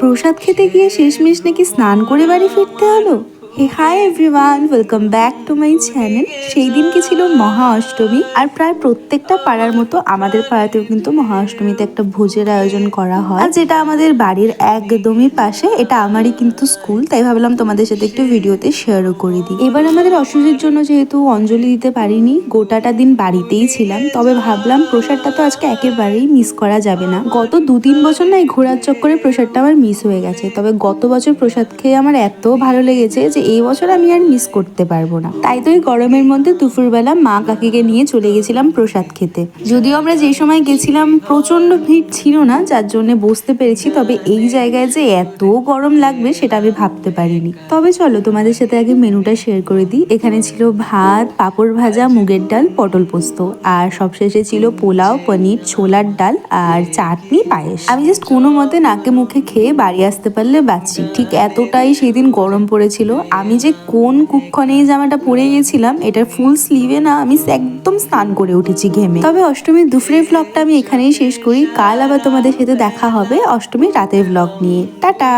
প্রসাদ খেতে গিয়ে শেষমেশ নাকি স্নান করে বাড়ি ফিরতে হলো? Hey hi everyone welcome back to my channel সেই দিনকে ছিল মহা অষ্টমী আর প্রায় প্রত্যেকটা পাড়ার মতো আমাদের পাড়াতেও কিন্তু মহা অষ্টমীতে একটা ভোজের আয়োজন করা হয়। যেটা আমাদের বাড়ির একদমই পাশে, এটা আমারই কিন্তু স্কুল, তাই ভাবলাম তোমাদের সাথে একটু ভিডিওতে শেয়ারও করে দিই। এবার আমাদের অসুখের জন্য যেহেতু অঞ্জলি দিতে পারিনি, গোটাটা দিন বাড়িতেই ছিলাম, তবে ভাবলাম প্রসাদটা তো আজকে একেবারেই মিস করা যাবে না। গত দু তিন বছর না এই ঘোরার চক্করে প্রসাদটা আমার মিস হয়ে গেছে, তবে গত বছর প্রসাদ খেয়ে আমার এত ভালো লেগেছে যে এই বছর আমি আর মিস করতে পারব না। তাই তো এই গরমের মধ্যে দুপুরবেলা মা কাকিকে নিয়ে চলে গেছিলাম প্রসাদ খেতে। যদিও আমরা যে সময় গেছিলাম প্রচণ্ড ভিড় ছিল না, যার জন্য বসতে পেরেছি, তবে এই জায়গায় যে এত গরম লাগবে সেটা আমি ভাবতে পারিনি। তবে চলো, তোমাদের সাথে আগে মেনুটা শেয়ার করে দিই। এখানে ছিল ভাত, পাঁপড় ভাজা, মুগের ডাল, পটল পোস্ত। আর সবশেষে ছিল পোলাও, পনির, ছোলার ডাল আর চাটনি পায়েস। আমি জাস্ট কোনো মতে নাকে মুখে খেয়ে বাড়ি আসতে পারলে বাঁচি। ঠিক এতটাই সেদিন গরম পড়েছিল। আমি যে কোন কুক্ষণে এই জামাটা পরে গেছিলাম, এটার ফুল স্লিভে না আমি একদম স্নান করে উঠেছি ঘেমে। তবে অষ্টমীর দুপুরের ব্লগটা আমি এখানেই শেষ করি। কাল আবার তোমাদের সাথে দেখা হবে অষ্টমীর রাতের ব্লগ নিয়ে। টাটা!